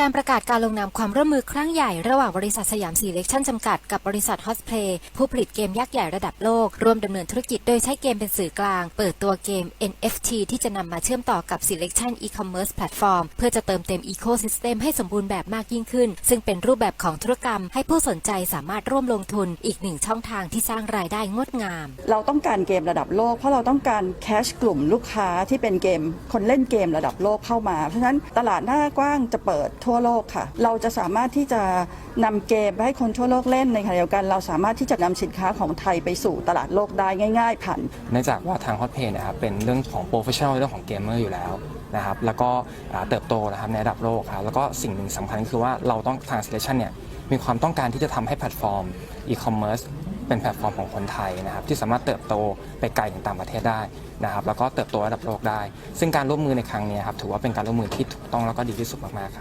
การประกาศการลงนามความร่วมมือครั้งใหญ่ระหว่างบริษัทสยามซีเล็กชั่นจำกัดกับบริษัทฮอสเพลย์ผู้ผลิตเกมยักษ์ใหญ่ระดับโลก ร่วมดำเนินธุรกิจโดยใช้เกมเป็นสื่อกลาง เปิดตัวเกม NFT ที่จะนำมาเชื่อมต่อกับ Selection E-commerce Platform เพื่อจะเติมเต็ม Ecosystem ให้สมบูรณ์แบบมากยิ่งขึ้น ซึ่งเป็นรูปแบบของธุรกรรม ให้ผู้สนใจสามารถร่วมลงทุนอีกหนึ่งช่องทางที่สร้างรายได้งดงาม เราต้องการเกมระดับโลก เพราะเราต้องการแคชกลุ่มลูกค้าที่เป็นเกม คนเล่นเกมระดับโลกเข้ามา เพราะฉะนั้นตลาดหน้ากว้างจะเปิดทั่วโลกค่ะ เราจะสามารถที่จะนำเกมไปให้คนทั่วโลกเล่นในขณะเดียวกัน เราสามารถที่จะนำสินค้าของไทยไปสู่ตลาดโลกได้ง่าย ๆ ผ่านเนื่องจากว่าทาง Hotpay นะครับเป็นเรื่องของ professional เรื่องของเกมเมอร์อยู่แล้วนะครับแล้วก็เติบโตนะครับในระดับโลกครับแล้วก็สิ่งหนึ่งสำคัญคือว่าเราต้องทาง Selection เนี่ยมีความต้องการที่จะทำให้แพลตฟอร์ม e-commerce เป็นแพลตฟอร์มของคนไทยนะครับที่สามารถเติบโตไปไกลถึงต่างประเทศได้นะครับแล้วก็เติบโตระดับโลกได้ ซึ่งการร่วมมือในครั้งนี้ครับถือว่าเป็นการร่วมมือที่ถูกต้องแล้วก็ดีที่สุดมากๆครับ